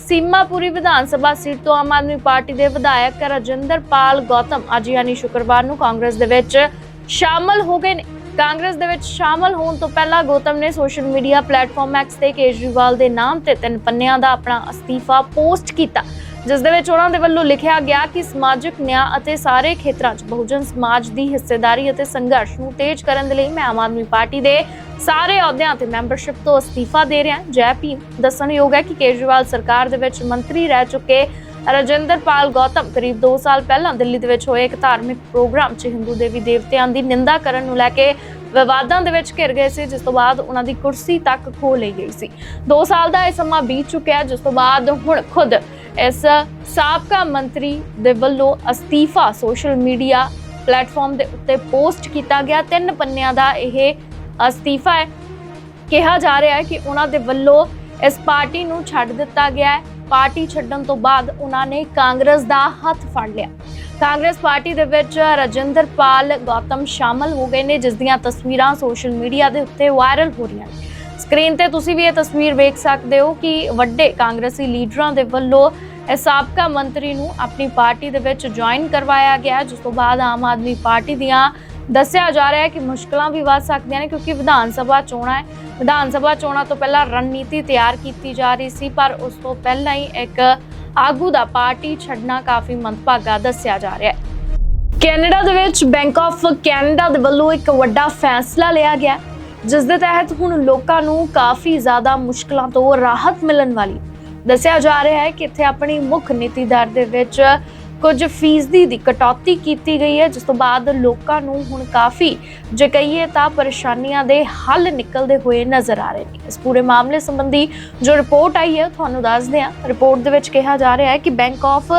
Speaker 1: ਸੀਮਾਪੁਰੀ ਵਿਧਾਨ ਸਭਾ ਸੀਟ ਤੋਂ ਆਮ ਆਦਮੀ ਪਾਰਟੀ ਦੇ ਵਿਧਾਇਕ ਰਜਿੰਦਰ ਪਾਲ ਗੌਤਮ ਅੱਜ ਯਾਨੀ ਸ਼ੁੱਕਰਵਾਰ ਨੂੰ ਕਾਂਗਰਸ ਦੇ ਵਿੱਚ ਸ਼ਾਮਲ ਹੋ ਗਏ ਨੇ। ਕਾਂਗਰਸ ਦੇ ਵਿੱਚ ਸ਼ਾਮਲ ਹੋਣ ਤੋਂ ਪਹਿਲਾਂ ਗੌਤਮ ਨੇ ਸੋਸ਼ਲ ਮੀਡੀਆ ਪਲੇਟਫਾਰਮ ਐਕਸ ਤੇ ਕੇਜਰੀਵਾਲ ਦੇ ਨਾਮ ਤੇ ਤਿੰਨ ਪੰਨਿਆਂ ਦਾ ਆਪਣਾ ਅਸਤੀਫਾ ਪੋਸਟ ਕੀਤਾ, ਜਿਸ ਦੇ ਵਿੱਚ ਉਹਨਾਂ ਦੇ ਵੱਲੋਂ ਲਿਖਿਆ ਗਿਆ ਕਿ ਸਮਾਜਿਕ ਨਿਆਂ ਅਤੇ ਸਾਰੇ ਖੇਤਰਾਂ 'ਚ ਬਹੁਜਨ ਸਮਾਜ ਦੀ ਹਿੱਸੇਦਾਰੀ ਅਤੇ ਸੰਘਰਸ਼ ਨੂੰ ਤੇਜ਼ ਕਰਨ ਦੇ ਲਈ ਮੈਂ ਆਮ ਆਦਮੀ ਪਾਰਟੀ ਦੇ ਸਾਰੇ ਅਹੁਦਿਆਂ ਤੇ ਮੈਂਬਰਸ਼ਿਪ ਤੋਂ ਅਸਤੀਫਾ ਦੇ ਰਿਹਾ ਜੈ ਭੀਮ, ਦੱਸਣਯੋਗ ਹੈ ਕਿ ਕੇਜਰੀਵਾਲ ਸਰਕਾਰ ਦੇ ਵਿੱਚ ਮੰਤਰੀ ਰਹਿ ਚੁੱਕੇ ਰਜਿੰਦਰ ਪਾਲ ਗੌਤਮ ਕਰੀਬ 2 ਸਾਲ ਪਹਿਲਾਂ ਦਿੱਲੀ ਦੇ ਵਿੱਚ ਹੋਏ ਇੱਕ ਧਾਰਮਿਕ ਪ੍ਰੋਗਰਾਮ 'ਚ ਹਿੰਦੂ ਦੇਵੀ ਦੇਵਤਿਆਂ ਦੀ ਨਿੰਦਾ ਕਰਨ ਨੂੰ ਲੈ ਕੇ ਵਿਵਾਦਾਂ ਦੇ ਵਿੱਚ ਘਿਰ ਗਏ ਸੀ, ਜਿਸ ਤੋਂ ਬਾਅਦ ਉਹਨਾਂ ਦੀ ਕੁਰਸੀ ਤੱਕ ਖੋ ਲਈ ਗਈ ਸੀ। 2 ਸਾਲ ਦਾ ਇਹ ਸਮਾਂ ਬੀਤ ਚੁੱਕਿਆ ਜਿਸ ਤੋਂ ਬਾਅਦ ਹੁਣ ਖੁਦ ਇਸ ਸਾਬਕਾ ਮੰਤਰੀ ਦੇ ਵੱਲੋਂ ਅਸਤੀਫਾ ਸੋਸ਼ਲ ਮੀਡੀਆ ਪਲੇਟਫਾਰਮ ਦੇ ਉੱਤੇ ਪੋਸਟ ਕੀਤਾ ਗਿਆ। ਤਿੰਨ ਪੰਨਿਆਂ ਦਾ ਇਹ ਅਸਤੀਫਾ ਹੈ। ਕਿਹਾ ਜਾ ਰਿਹਾ ਹੈ ਕਿ ਉਹਨਾਂ ਦੇ ਵੱਲੋਂ ਇਸ ਪਾਰਟੀ ਨੂੰ ਛੱਡ ਦਿੱਤਾ ਗਿਆ ਹੈ। ਪਾਰਟੀ ਛੱਡਣ ਤੋਂ ਬਾਅਦ ਉਹਨਾਂ ਨੇ ਕਾਂਗਰਸ ਦਾ ਹੱਥ ਫੜ ਲਿਆ। ਕਾਂਗਰਸ ਪਾਰਟੀ ਦੇ ਵਿੱਚ ਰਜਿੰਦਰ ਪਾਲ ਗੌਤਮ ਸ਼ਾਮਲ ਹੋ ਗਏ ਨੇ, ਜਿਸ ਦੀਆਂ ਤਸਵੀਰਾਂ ਸੋਸ਼ਲ ਮੀਡੀਆ ਦੇ ਉੱਤੇ ਵਾਇਰਲ ਹੋ ਰਹੀਆਂ ਨੇ। ਸਕਰੀਨ ਤੇ ਤੁਸੀਂ ਵੀ ਇਹ ਤਸਵੀਰ ਵੇਖ ਸਕਦੇ ਹੋ ਕਿ ਵੱਡੇ ਕਾਂਗਰਸੀ ਲੀਡਰਾਂ ਦੇ ਵੱਲੋਂ ਇਹ ਸਾਬਕਾ ਮੰਤਰੀ ਨੂੰ ਆਪਣੀ ਪਾਰਟੀ ਦੇ ਵਿੱਚ ਜੁਆਇਨ ਕਰਵਾਇਆ ਗਿਆ, ਜਿਸ ਤੋਂ ਬਾਅਦ ਆਮ ਆਦਮੀ ਪਾਰਟੀ ਦੀਆਂ ਦੱਸਿਆ ਜਾ ਰਿਹਾ ਹੈ ਕਿ ਮੁਸ਼ਕਲਾਂ ਵੀ ਵੱਧ ਸਕਦੀਆਂ ਨੇ ਕਿਉਂਕਿ ਵਿਧਾਨ ਸਭਾ ਚੋਣਾਂ ਹੈ। ਵਿਧਾਨ ਸਭਾ ਚੋਣਾਂ ਤੋਂ ਪਹਿਲਾਂ ਰਣਨੀਤੀ ਤਿਆਰ ਕੀਤੀ ਜਾ ਰਹੀ ਸੀ ਪਰ ਉਸ ਤੋਂ ਪਹਿਲਾਂ ਹੀ ਇੱਕ ਆਗੂ ਦਾ ਪਾਰਟੀ ਛੱਡਣਾ ਕਾਫੀ ਮੰਦਭਾਗਾ ਦੱਸਿਆ ਜਾ ਰਿਹਾ ਹੈ। ਕੈਨੇਡਾ ਦੇ ਵਿੱਚ ਬੈਂਕ ਆਫ ਕੈਨੇਡਾ ਦੇ ਵੱਲੋਂ ਇੱਕ ਵੱਡਾ ਫੈਸਲਾ ਲਿਆ ਗਿਆ ਹੈ, ਜਿਸ ਦੇ ਤਹਿਤ ਹੁਣ ਲੋਕਾਂ ਨੂੰ ਕਾਫੀ ਜ਼ਿਆਦਾ ਮੁਸ਼ਕਲਾਂ ਤੋਂ ਰਾਹਤ ਮਿਲਣ ਵਾਲੀ। ਦੱਸਿਆ ਜਾ ਰਿਹਾ ਹੈ ਕਿ ਇੱਥੇ ਆਪਣੀ ਮੁੱਖ ਨੀਤੀ ਦਰ ਦੇ ਵਿੱਚ ਕੁਝ ਫੀਸਦੀ ਦੀ ਕਟੌਤੀ ਕੀਤੀ ਗਈ ਹੈ, ਜਿਸ ਤੋਂ ਬਾਅਦ ਲੋਕਾਂ ਨੂੰ ਹੁਣ ਕਾਫੀ, ਜੇ ਕਹੀਏ ਤਾਂ ਪਰੇਸ਼ਾਨੀਆਂ ਦੇ ਹੱਲ ਨਿਕਲਦੇ ਹੋਏ ਨਜ਼ਰ ਆ ਰਹੇ ਨੇ। ਇਸ ਪੂਰੇ ਮਾਮਲੇ ਸੰਬੰਧੀ ਜੋ ਰਿਪੋਰਟ ਆਈ ਹੈ ਤੁਹਾਨੂੰ ਦੱਸਦੇ ਹਾਂ। ਰਿਪੋਰਟ ਦੇ ਵਿੱਚ ਕਿਹਾ ਜਾ ਰਿਹਾ ਹੈ ਕਿ ਬੈਂਕ ਆਫ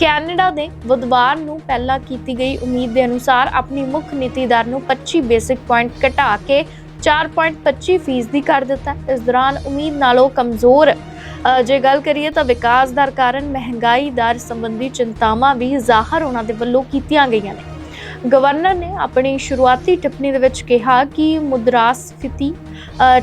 Speaker 1: ਕੈਨੇਡਾ ਦੇ ਬੁੱਧਵਾਰ ਨੂੰ ਪਹਿਲਾਂ ਕੀਤੀ ਗਈ ਉਮੀਦ ਦੇ ਅਨੁਸਾਰ ਆਪਣੀ ਮੁੱਖ ਨੀਤੀ ਦਰ ਨੂੰ 25 ਬੇਸਿਕ ਪੁਆਇੰਟ ਘਟਾ ਕੇ 4.25 ਫੀਸਦੀ ਕਰ ਦਿੱਤਾ। ਇਸ ਦੌਰਾਨ ਉਮੀਦ ਨਾਲੋਂ ਕਮਜ਼ੋਰ ਜੇ ਗੱਲ ਕਰੀਏ ਤਾਂ ਵਿਕਾਸ ਦਰ ਕਾਰਨ ਮਹਿੰਗਾਈ ਦਰ ਸੰਬੰਧੀ ਚਿੰਤਾਵਾਂ ਵੀ ਜ਼ਾਹਰ ਉਹਨਾਂ ਦੇ ਵੱਲੋਂ ਕੀਤੀਆਂ ਗਈਆਂ ਨੇ। ਗਵਰਨਰ ਨੇ ਆਪਣੀ ਸ਼ੁਰੂਆਤੀ ਟਿੱਪਣੀ ਦੇ ਵਿੱਚ ਕਿਹਾ ਕਿ ਮੁਦਰਾਸਫੀਤੀ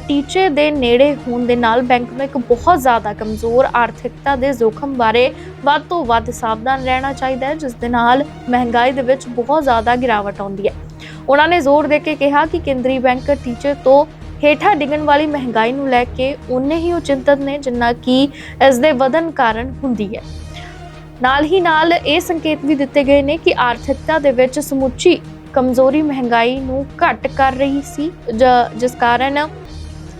Speaker 1: ਟੀਚੇ ਦੇ ਨੇੜੇ ਹੋਣ ਦੇ ਨਾਲ ਬੈਂਕ ਨੂੰ ਇੱਕ ਬਹੁਤ ਜ਼ਿਆਦਾ ਕਮਜ਼ੋਰ ਆਰਥਿਕਤਾ ਦੇ ਜ਼ੋਖਮ ਬਾਰੇ ਵੱਧ ਤੋਂ ਵੱਧ ਸਾਵਧਾਨ ਰਹਿਣਾ ਚਾਹੀਦਾ ਹੈ, ਜਿਸ ਦੇ ਨਾਲ ਮਹਿੰਗਾਈ ਦੇ ਵਿੱਚ ਬਹੁਤ ਜ਼ਿਆਦਾ ਗਿਰਾਵਟ ਆਉਂਦੀ ਹੈ। ਉਹਨਾਂ ਨੇ ਜ਼ੋਰ ਦੇ ਕੇ ਕਿਹਾ ਕਿ ਕੇਂਦਰੀ ਬੈਂਕ ਟੀਚੇ ਤੋਂ ਹੇਠਾਂ ਡਿੱਗਣ ਵਾਲੀ ਮਹਿੰਗਾਈ ਨੂੰ ਲੈ ਕੇ ਉਨੇ ਹੀ ਉਹ ਚਿੰਤਤ ਨੇ ਜਿੰਨਾ ਕਿ ਇਸ ਦੇ ਵਧਨ ਕਾਰਨ ਹੁੰਦੀ ਹੈ। ਨਾਲ ਹੀ ਨਾਲ ਇਹ ਸੰਕੇਤ ਵੀ ਦਿੱਤੇ ਗਏ ਨੇ ਕਿ ਆਰਥਿਕਤਾ ਦੇ ਵਿੱਚ ਸਮੁੱਚੀ ਕਮਜ਼ੋਰੀ ਮਹਿੰਗਾਈ ਨੂੰ ਘਟ ਕਰ ਰਹੀ ਸੀ। ਜਿਸ ਕਾਰਨ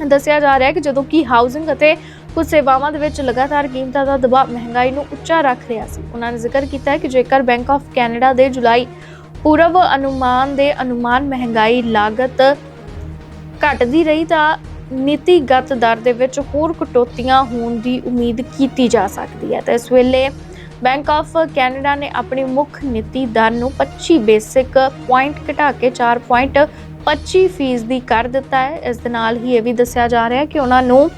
Speaker 1: ਦੱਸਿਆ ਜਾ ਰਿਹਾ ਹੈ ਕਿ ਜਦੋਂ ਕਿ ਹਾਊਸਿੰਗ ਅਤੇ ਕੁਝ ਸੇਵਾਵਾਂ ਦੇ ਵਿੱਚ ਲਗਾਤਾਰ ਕੀਮਤਾਂ ਦਾ ਦਬਾਅ ਮਹਿੰਗਾਈ ਨੂੰ ਉੱਚਾ ਰੱਖ ਰਿਹਾ ਸੀ। ਉਹਨਾਂ ਨੇ ਜ਼ਿਕਰ ਕੀਤਾ ਹੈ ਕਿ ਜੇਕਰ ਬੈਂਕ ਆਫ ਕੈਨੇਡਾ ਦੇ ਜੁਲਾਈ ਪੂਰਵ ਅਨੁਮਾਨ ਦੇ ਅਨੁਮਾਨ ਮਹਿੰਗਾਈ ਲਾਗਤ ਘਟਦੀ ਰਹੀ ਤਾਂ ਨੀਤੀਗਤ ਦਰ ਦੇ ਵਿੱਚ ਹੋਰ ਕਟੌਤੀਆਂ ਹੋਣ ਦੀ ਉਮੀਦ ਕੀਤੀ ਜਾ ਸਕਦੀ ਹੈ। ਤਾਂ ਇਸ ਵੇਲੇ ਬੈਂਕ ਆਫ ਕੈਨੇਡਾ ਨੇ ਆਪਣੀ ਮੁੱਖ ਨੀਤੀ ਦਰ ਨੂੰ 25 ਬੇਸਿਕ ਪੁਆਇੰਟ ਘਟਾ ਕੇ 4.25 ਫੀਸਦੀ ਕਰ ਦਿੱਤਾ ਹੈ। ਇਸ ਦੇ ਨਾਲ ਹੀ ਇਹ ਵੀ ਦੱਸਿਆ ਜਾ ਰਿਹਾ ਹੈ ਕਿ ਉਹਨਾਂ ਨੂੰ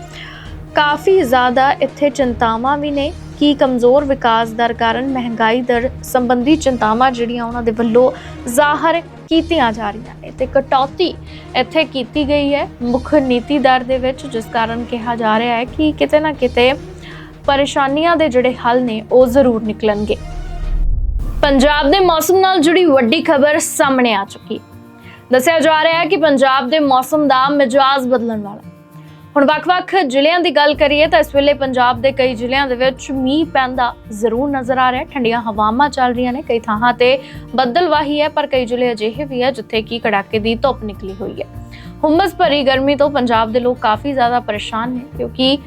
Speaker 1: ਕਾਫੀ ਜ਼ਿਆਦਾ ਇੱਥੇ ਚਿੰਤਾਵਾਂ ਵੀ ਨੇ। ਕਿ ਕਮਜ਼ੋਰ ਵਿਕਾਸ ਦਰ ਕਾਰਨ ਮਹਿੰਗਾਈ ਦਰ ਸੰਬੰਧੀ ਚਿੰਤਾਵਾਂ ਜਿਹੜੀਆਂ ਉਹਨਾਂ ਦੇ ਵੱਲੋਂ ਜ਼ਾਹਰ ਕੀਤੀਆਂ ਜਾ ਰਹੀਆਂ ਨੇ ਤੇ ਕਟੌਤੀ ਇੱਥੇ ਕੀਤੀ ਗਈ ਹੈ ਮੁੱਖ ਨੀਤੀ ਦਰ ਦੇ ਵਿੱਚ, ਜਿਸ ਕਾਰਨ ਕਿਹਾ ਜਾ ਰਿਹਾ ਹੈ ਕਿ ਕਿਤੇ ਨਾ ਕਿਤੇ ਪਰੇਸ਼ਾਨੀਆਂ ਦੇ ਜਿਹੜੇ ਹੱਲ ਨੇ ਉਹ ਜ਼ਰੂਰ ਨਿਕਲਣਗੇ। ਪੰਜਾਬ ਦੇ ਮੌਸਮ ਨਾਲ ਜੁੜੀ ਵੱਡੀ ਖਬਰ ਸਾਹਮਣੇ ਆ ਚੁੱਕੀ ਦੱਸਿਆ ਜਾ ਰਿਹਾ ਹੈ ਕਿ ਪੰਜਾਬ ਦੇ ਮੌਸਮ ਦਾ ਮਿਜਾਜ਼ ਬਦਲਣ ਵਾਲਾ ਹੁਣ ਵੱਖ-ਵੱਖ ਜ਼ਿਲ੍ਹਿਆਂ ਦੀ ਗੱਲ ਕਰੀਏ ਤਾਂ ਇਸ ਵੇਲੇ ਪੰਜਾਬ ਦੇ ਕਈ ਜ਼ਿਲ੍ਹਿਆਂ ਦੇ ਵਿੱਚ ਮੀਂਹ ਪੈਂਦਾ ਜ਼ਰੂਰ ਨਜ਼ਰ ਆ ਰਿਹਾ ਠੰਡੀਆਂ ਹਵਾਵਾਂ ਚੱਲ ਰਹੀਆਂ ਨੇ ਕਈ ਥਾਵਾਂ ਤੇ। ਬੱਦਲਵਾਹੀ ਹੈ, ਪਰ ਕਈ ਜ਼ਿਲ੍ਹੇ ਅਜਿਹੇ ਵੀ ਹੈ ਜਿੱਥੇ ਕੀ ਕੜਾਕੇ ਦੀ ਧੁੱਪ ਨਿਕਲੀ ਹੋਈ ਹੈ। ਹੁਮਸ ਭਰੀ ਗਰਮੀ ਤੋਂ ਪੰਜਾਬ ਦੇ ਲੋਕ ਕਾਫੀ ਜ਼ਿਆਦਾ ਪਰੇਸ਼ਾਨ ਨੇ ਕਿਉਂਕਿ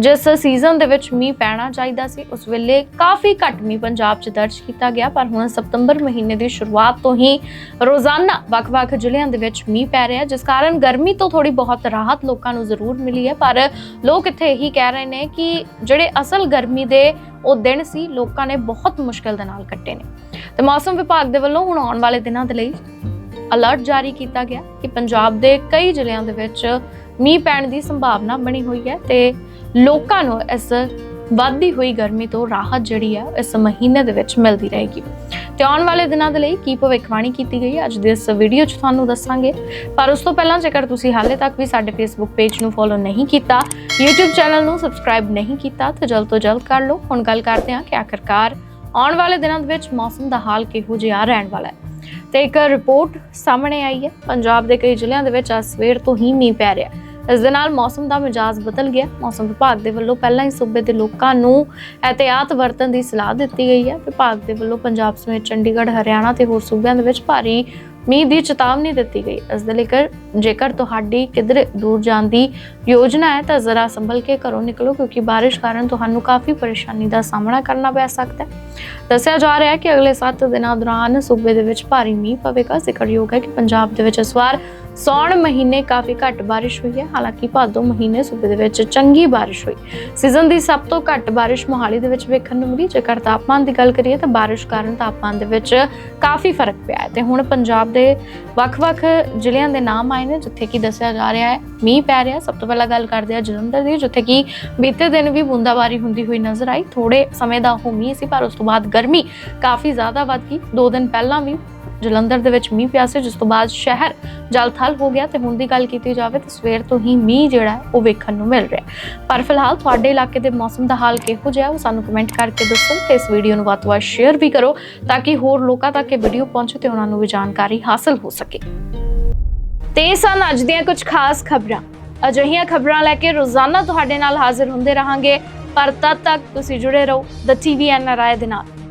Speaker 1: ਜਿਸ ਸੀਜ਼ਨ ਦੇ ਵਿੱਚ ਮੀਂਹ ਪੈਣਾ ਚਾਹੀਦਾ ਸੀ, ਉਸ ਵੇਲੇ ਕਾਫੀ ਘੱਟ ਮੀਂਹ ਪੰਜਾਬ 'ਚ ਦਰਜ ਕੀਤਾ ਗਿਆ, ਪਰ ਹੁਣ ਸਤੰਬਰ ਮਹੀਨੇ ਦੀ ਸ਼ੁਰੂਆਤ ਤੋਂ ਹੀ ਰੋਜ਼ਾਨਾ ਵੱਖ-ਵੱਖ ਜ਼ਿਲ੍ਹਿਆਂ ਦੇ ਵਿੱਚ ਮੀਂਹ ਪੈ ਰਿਹਾ ਜਿਸ ਕਾਰਨ ਗਰਮੀ ਤੋਂ ਥੋੜੀ ਬਹੁਤ ਰਾਹਤ ਲੋਕਾਂ ਨੂੰ ਜ਼ਰੂਰ ਮਿਲੀ ਹੈ। ਪਰ ਲੋਕ ਇੱਥੇ ਇਹੀ ਕਹਿ ਰਹੇ ਨੇ ਕਿ ਜਿਹੜੇ ਅਸਲ ਗਰਮੀ ਦੇ ਉਹ ਦਿਨ ਸੀ, ਲੋਕਾਂ ਨੇ ਬਹੁਤ ਮੁਸ਼ਕਲ ਦੇ ਨਾਲ ਕੱਟੇ ਨੇ। ਤੇ ਮੌਸਮ ਵਿਭਾਗ ਦੇ ਵੱਲੋਂ ਹੁਣ ਆਉਣ ਵਾਲੇ ਦਿਨਾਂ ਦੇ ਲਈ ਅਲਰਟ ਜਾਰੀ ਕੀਤਾ ਗਿਆ ਕਿ ਪੰਜਾਬ ਦੇ ਕਈ ਜ਼ਿਲ੍ਹਿਆਂ ਦੇ ਵਿੱਚ ਮੀਂਹ ਪੈਣ ਦੀ ਸੰਭਾਵਨਾ ਬਣੀ ਹੋਈ ਹੈ ਤੇ ਲੋਕਾਂ ਨੂੰ ਇਸ ਵੱਧਦੀ ਹੋਈ ਗਰਮੀ ਤੋਂ ਰਾਹਤ ਜਿਹੜੀ ਆ, ਇਸ ਮਹੀਨੇ ਦੇ ਵਿੱਚ ਮਿਲਦੀ ਰਹੇਗੀ। ਤੇ ਆਉਣ ਵਾਲੇ ਦਿਨਾਂ ਦੇ ਲਈ ਕੀ ਭਵਿੱਖਬਾਣੀ ਕੀਤੀ ਗਈ ਹੈ ਅੱਜ ਦੇ ਇਸ ਵੀਡੀਓ 'ਚ ਤੁਹਾਨੂੰ ਦੱਸਾਂਗੇ। ਪਰ ਉਸ ਤੋਂ ਪਹਿਲਾਂ ਜੇਕਰ ਤੁਸੀਂ ਹਾਲੇ ਤੱਕ ਵੀ ਸਾਡੇ ਫੇਸਬੁੱਕ ਪੇਜ ਨੂੰ ਫੋਲੋ ਨਹੀਂ ਕੀਤਾ, YouTube ਚੈਨਲ ਨੂੰ ਸਬਸਕ੍ਰਾਈਬ ਨਹੀਂ ਕੀਤਾ, ਤਾਂ ਜਲਦ ਤੋਂ ਜਲਦ ਕਰ ਲਓ। ਹੁਣ ਗੱਲ ਕਰਦੇ ਹਾਂ ਕਿ ਆਖਰਕਾਰ ਆਉਣ ਵਾਲੇ ਦਿਨਾਂ ਦੇ ਵਿੱਚ ਮੌਸਮ ਦਾ ਹਾਲ ਕਿਹੋ ਜਿਹਾ ਰਹਿਣ ਵਾਲਾ ਹੈ। ਤੇ ਇੱਕ ਰਿਪੋਰਟ ਸਾਹਮਣੇ ਆਈ ਹੈ। ਪੰਜਾਬ ਦੇ ਕਈ ਜ਼ਿਲ੍ਹਿਆਂ ਦੇ ਵਿੱਚ ਅੱਜ ਸਵੇਰ ਤੋਂ ਹੀ ਮੀਂਹ ਪੈ ਰਿਹਾ। ਇਸ ਦੇ ਨਾਲ ਮੌਸਮ ਦਾ ਮਿਜਾਜ਼ ਬਦਲ ਗਿਆ। ਮੌਸਮ ਵਿਭਾਗ ਦੇ ਵੱਲੋਂ ਪਹਿਲਾਂ ਹੀ ਸੂਬੇ ਦੇ ਲੋਕਾਂ ਨੂੰ ਇਹਤਿਆਤ ਵਰਤਣ ਦੀ ਸਲਾਹ ਦਿੱਤੀ ਗਈ ਹੈ। ਵਿਭਾਗ ਦੇ ਵੱਲੋਂ ਪੰਜਾਬ ਸਮੇਤ ਚੰਡੀਗੜ੍ਹ, ਹਰਿਆਣਾ ਤੇ ਹੋਰ ਸੂਬਿਆਂ ਦੇ ਵਿੱਚ ਭਾਰੀ ਮੀਂਹ ਦੀ ਚੇਤਾਵਨੀ ਦਿੱਤੀ ਗਈ। ਇਸ ਦੇ ਲਈ ਜੇਕਰ ਤੁਹਾਡੀ ਕਿਧਰੇ ਦੂਰ ਜਾਣ ਦੀ ਯੋਜਨਾ ਹੈ ਤਾਂ ਜ਼ਰਾ ਸੰਭਲ ਕੇ ਘਰੋਂ ਨਿਕਲੋ ਕਿਉਂਕਿ ਬਾਰਿਸ਼ ਕਾਰਨ ਤੁਹਾਨੂੰ ਕਾਫੀ ਪਰੇਸ਼ਾਨੀ ਦਾ ਸਾਹਮਣਾ ਕਰਨਾ ਪੈ ਸਕਦਾ ਹੈ। ਦੱਸਿਆ ਜਾ ਰਿਹਾ ਹੈ ਕਿ ਅਗਲੇ 7 ਦਿਨਾਂ ਦੌਰਾਨ ਸੂਬੇ ਦੇ ਵਿੱਚ ਭਾਰੀ ਮੀਂਹ ਪਵੇਗਾ। ਜ਼ਿਕਰਯੋਗ ਹੈ ਕਿ ਪੰਜਾਬ ਦੇ ਵਿੱਚ ਇਸ ਵਾਰ ਸੌਣ ਮਹੀਨੇ ਕਾਫੀ ਘੱਟ ਬਾਰਿਸ਼ ਹੋਈ ਹੈ, ਹਾਲਾਂਕਿ ਭਾਦੋ ਮਹੀਨੇ ਸੂਬੇ ਦੇ ਵਿੱਚ ਚੰਗੀ ਬਾਰਿਸ਼ ਹੋਈ। ਸੀਜ਼ਨ ਦੀ ਸਭ ਤੋਂ ਘੱਟ ਬਾਰਿਸ਼ ਮੋਹਾਲੀ ਦੇ ਵਿੱਚ ਵੇਖਣ ਨੂੰ ਮਿਲੀ, ਜੇਕਰ ਤਾਪਮਾਨ ਦੀ ਗੱਲ ਕਰੀਏ ਤਾਂ ਬਾਰਿਸ਼ ਕਾਰਨ ਤਾਪਮਾਨ ਦੇ ਵਿੱਚ ਕਾਫੀ ਫ਼ਰਕ ਪਿਆ ਹੈ। ਤੇ ਹੁਣ ਪੰਜਾਬ ਦੇ ਵੱਖ-ਵੱਖ ਜ਼ਿਲ੍ਹਿਆਂ ਦੇ ਨਾਮ ਆਏ ਨੇ, ਜਿੱਥੇ ਕਿ ਦੱਸਿਆ ਜਾ ਰਿਹਾ ਹੈ, ਮੀਂਹ ਪੈ ਰਿਹਾ ਸਭ ਤੋਂ ਪਹਿਲਾਂ ਗੱਲ ਕਰਦੇ ਹਾਂ ਜਲੰਧਰ ਦੀ, ਜਿੱਥੇ ਕਿ ਬੀਤੇ ਦਿਨ ਵੀ ਬੂੰਦਾਬਾਰੀ ਹੁੰਦੀ ਹੋਈ ਨਜ਼ਰ ਆਈ। ਥੋੜੇ ਸਮੇਂ ਦਾ ਉਹ ਮੀਂਹ ਸੀ, ਪਰ ਉਸ ਤੋਂ ਬਾਅਦ ਗਰਮੀ ਕਾਫੀ ਜ਼ਿਆਦਾ ਵੱਧ ਗਈ। ਦੋ ਦਿਨ ਪਹਿਲਾਂ ਵੀ ਜਲੰਧਰ ਦੇ ਵਿੱਚ ਮੀਂਹ ਪਿਆ ਸੀ, ਜਿਸ ਤੋਂ ਬਾਅਦ ਸ਼ਹਿਰ ਜਲਥਲ ਹੋ ਗਿਆ ਤੇ ਹੁਣ ਦੀ ਗੱਲ ਕੀਤੀ ਜਾਵੇ ਤਾਂ ਸਵੇਰ ਤੋਂ ਹੀ ਮੀਂਹ ਜਿਹੜਾ ਉਹ ਵੇਖਣ ਨੂੰ ਮਿਲ ਰਿਹਾ ਪਰ ਫਿਲਹਾਲ ਤੁਹਾਡੇ ਇਲਾਕੇ ਦੇ ਮੌਸਮ ਦਾ ਹਾਲ ਕਿਹੋ ਜਿਹਾ ਹੈ, ਉਹ ਸਾਨੂੰ ਕਮੈਂਟ ਕਰਕੇ ਦੱਸੋ ਤੇ ਇਸ ਵੀਡੀਓ ਨੂੰ ਵੱਧ-ਵੱਧ ਸ਼ੇਅਰ ਵੀ ਕਰੋ ਤਾਂ ਕਿ ਹੋਰ ਲੋਕਾਂ ਤੱਕ ਇਹ ਵੀਡੀਓ ਪਹੁੰਚੇ ਤੇ ਉਹਨਾਂ ਨੂੰ ਵੀ ਜਾਣਕਾਰੀ ਹਾਸਲ ਹੋ ਸਕੇ। ਤੇ ਸਨ ਅੱਜ ਦੀਆਂ ਕੁਝ ਖਾਸ ਖਬਰਾਂ। ਅਜਿਹੀਆਂ ਖਬਰਾਂ ਲੈ ਕੇ ਰੋਜ਼ਾਨਾ ਤੁਹਾਡੇ ਨਾਲ ਹਾਜ਼ਰ ਹੁੰਦੇ ਰਹਾਂਗੇ। ਪਰ ਤਦ ਤੱਕ ਤੁਸੀਂ ਜੁੜੇ ਰਹੋ ਦ ਟੀਵੀ ਐਨਆਰਆਈ ਦੇ ਨਾਲ।